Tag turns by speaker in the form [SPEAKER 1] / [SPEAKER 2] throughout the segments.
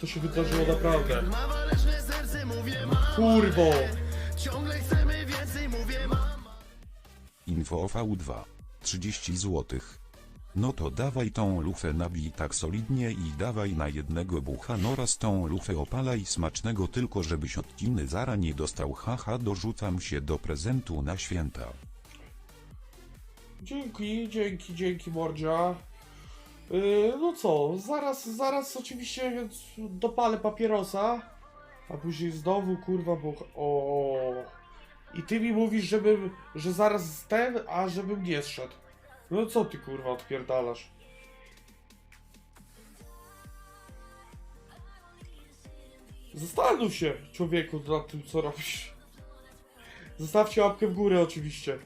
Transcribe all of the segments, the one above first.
[SPEAKER 1] to się wydarzyło naprawdę. Kurwo!
[SPEAKER 2] Info o V2. 30 zł. No to dawaj tą lufę nabij tak solidnie i dawaj na jednego bucha oraz tą lufę opalaj smacznego tylko żebyś odciny zara nie dostał haha dorzucam się do prezentu na święta.
[SPEAKER 1] Dzięki, dzięki, dzięki Mordzia. Yy, no co, zaraz, zaraz oczywiście więc dopalę papierosa, a później znowu kurwa, bo... O. I ty mi mówisz, żebym, że zaraz ten, a żebym nie zszedł. No co ty kurwa odpierdalasz? Zastanów się, człowieku, nad tym co robisz. Zostawcie łapkę w górę oczywiście.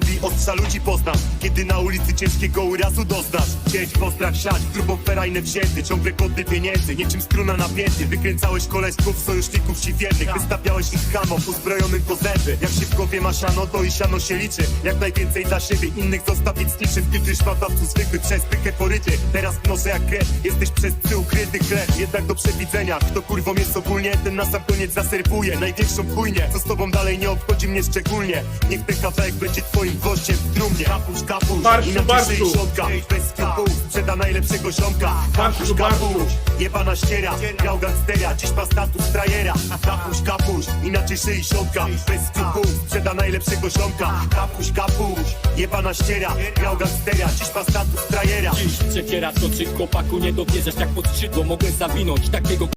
[SPEAKER 3] Robi ostrza ludzi poznasz. Kiedy na ulicy ciężkiego urazu doznasz. Chcieć postrach siać, grubą ferajnę wzięty. Ciągle kody pieniędzy, niczym struna napięty Wykręcałeś koleżków, sojuszników ci wiernych Wystawiałeś ich hamom, uzbrojonym po zęby. Jak się w głowie ma siano, to i siano się liczy. Jak najwięcej dla siebie, innych zostawić z niczym. Filtry szmatawców zwykły przez pychę poryty Teraz noszę jak krew, jesteś przez psy ukryty chleb. Jednak do przewidzenia, kto kurwą jest ogólnie Ten na sam koniec zaserwuje. Największą chujnię Co z tobą dalej nie obchodzi mnie szczególnie. Niech ten kawałek będzie twoim gościem w trumnie. Kapusz, kapusz,
[SPEAKER 1] Barszczu,
[SPEAKER 3] inaczej
[SPEAKER 1] barszczu.
[SPEAKER 3] środka. Bez skrupułów, sprzeda najlepszego ziomka.
[SPEAKER 1] Barszczu,
[SPEAKER 3] Kapusz, kapusz,
[SPEAKER 1] barszczu.
[SPEAKER 3] jebana ściera. Grał gangstera, dziś ma status frajera. Kapuś, kapuś, inaczej szyi siąka Bez skrupułów, sprzeda najlepszego ziomka. Kapuś, kapuś, jebana ściera. Grał gangstera, dziś ma status frajera.
[SPEAKER 4] Dziś przeciera skoczy chłopaku nie dobierzesz jak pod skrzydło mogę zawinąć takiego